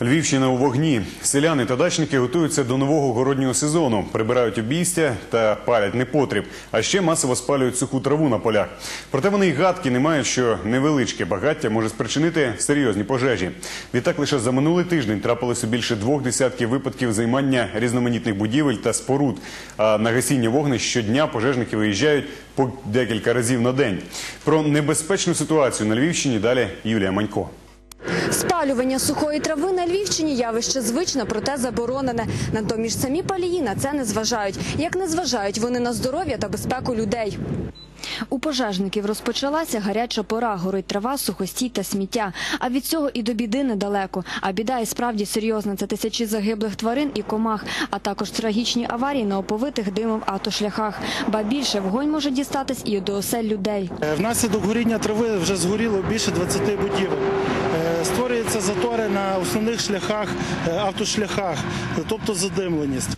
Львівщина у вогні. Селяни та дачники готуються до нового городнього сезону, прибирають обійстя та палять непотріб, а ще масово спалюють суху траву на полях. Проте вони й гадки не мають, що невеличке багаття може спричинити серйозні пожежі. Відтак лише за минулий тиждень трапилося більше двох десятків випадків займання різноманітних будівель та споруд. А на гасіння вогнищ щодня пожежники виїжджають по декілька разів на день. Про небезпечну ситуацію на Львівщині далі Юлія Манько. Спалювання сухої трави на Львівщині явище звичне, проте заборонене. Натомість самі палії на це не зважають. Як не зважають вони на здоров'я та безпеку людей. У пожежників розпочалася гаряча пора, горить трава, сухостій та сміття. А від цього і до біди недалеко. А біда і справді серйозна. Це тисячі загиблих тварин і комах, а також трагічні аварії на оповитих димом автошляхах. Ба більше вогонь може дістатись і до осель людей. Е, Внаслідок горіння трави вже згоріло більше 20 будівель. Створюються затори на основних шляхах, е, автошляхах, тобто задимленість.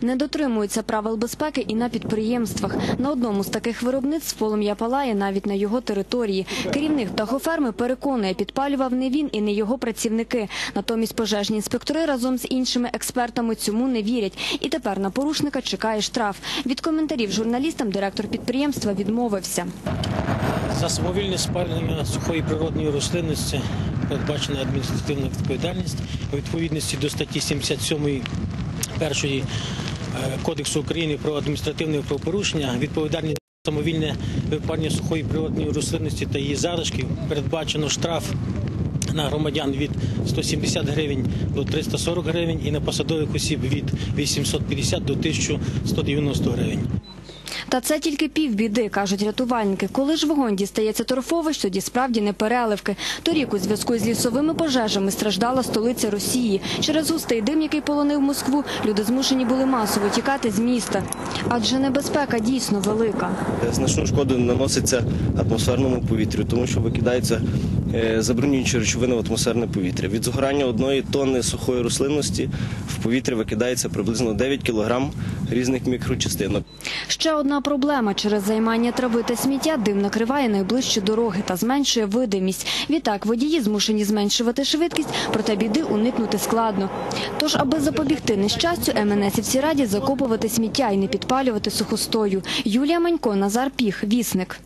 Не дотримуються правил безпеки і на підприємствах. На одному з таких виробництв полум'я палає навіть на його території. Керівник птахоферми переконує, підпалював не він і не його працівники. Натомість пожежні інспектори разом з іншими експертами цьому не вірять. І тепер на порушника чекає штраф. Від коментарів журналістам директор підприємства відмовився. За самовільне спалення сухої природної рослинності передбачена адміністративна відповідальність у відповідності до статті 77 першої е, Кодексу України про адміністративне правопорушення. Відповідальність за самовільне випалення сухої природної рослинності та її залишків передбачено штраф на громадян від 170 гривень до 340 гривень і на посадових осіб від 850 до 1190 гривень. Та це тільки півбіди, кажуть рятувальники. Коли ж вогонь дістається торфовищ, тоді справді не переливки. Торік у зв'язку з лісовими пожежами страждала столиця Росії. Через густий дим, який полонив Москву, люди змушені були масово тікати з міста. Адже небезпека дійсно велика. Значну шкоду наноситься атмосферному повітрю, тому що викидаються е, забруднюючі речовини в атмосферне повітря. Від згорання одної тонни сухої рослинності в повітря викидається приблизно 9 кілограм різних мікрочастинок. Ще одна проблема. Через займання трави та сміття дим накриває найближчі дороги та зменшує видимість. Відтак водії змушені зменшувати швидкість, проте біди уникнути складно. Тож, аби запобігти нещастю, МНСівці раді закопувати сміття і не підпалювати сухостою. Юлія Манько, Назар Піх, Вісник.